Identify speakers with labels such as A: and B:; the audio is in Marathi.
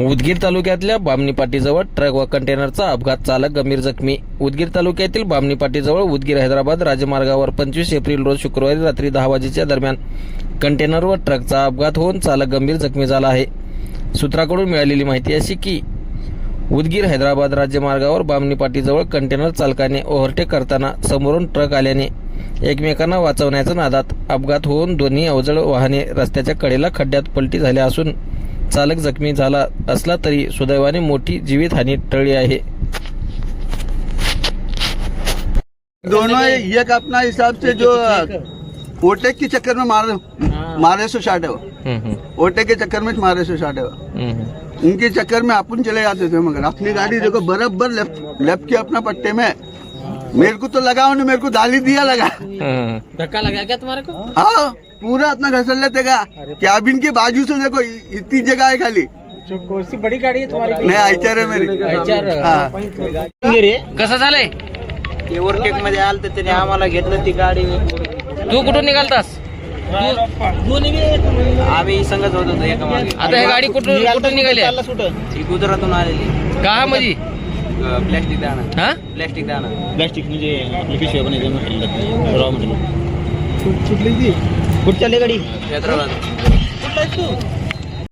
A: उदगीर तालुक्यातल्या बामणी पाटीजवळ ट्रक व कंटेनरचा अपघात चालक गंभीर जखमी. उदगीर तालुक्यातील बामणी पाटीजवळ उदगीर हैदराबाद राजमार्गावर पंचवीस एप्रिल रोज शुक्रवारी रात्री दहा वाजेच्या दरम्यान कंटेनर व ट्रकचा अपघात होऊन चालक गंभीर जखमी झाला आहे. सूत्राकडून मिळालेली माहिती अशी की उदगीर हैदराबाद राज्यमार्गावर बामणी पाटीजवळ कंटेनर चालकाने ओव्हरटेक करताना समोरून ट्रक आल्याने एकमेकांना वाचवण्याच्या नादात अपघात होऊन दोन्ही अवजड वाहने रस्त्याच्या कडेला खड्ड्यात पलटी झाल्या असून चालक जखमी झाला असला तरी सुदैवाने मोठी जीवितहानी टळली आहे.
B: दोनों एक अपना हिसाब से जो ओटेक के चक्कर में मार मारे सो शाट है के चक्कर में मारे सो शाट है. उनके चक्कर में अपन चले जाते थे मगर अपनी गाड़ी देखो बराबर लेफ्ट लेफ्ट के अपना पट्टे में मेरे को तो लगा उन्हें मेरे को दाली दिया लगा.
C: धक्का लगा क्या तुम्हारे को?
B: हाँ पूरा अपना घसर लेते का कैबिन के बाजू से देखो इतनी जगह है खाली।
C: कौन सी बड़ी गाड़ी है तुम्हारी
B: नहीं आयचर है मेरी। हाँ।
A: कसं झालंय
C: ओव्हरटेकमध्ये आलं तर त्याने आम्हाला घेतलं ती गाडी.
A: तू कुठून निघालतास?
C: आम्ही संगत होत होतो एका मागे.
A: आता ही गाडी कुठून कुठून निघाली? आहे?
C: ती गुजरातून आलेली.
A: का मधी
C: प्लॅस्टिक दाणा.
A: हा?
C: प्लॅस्टिक दाणा.
D: प्लॅस्टिक म्हणजे आपली पिशव्या बनवायचं रॉ मटेरियल कुठली ती? कुठच्या गाडी
C: हैदराबाद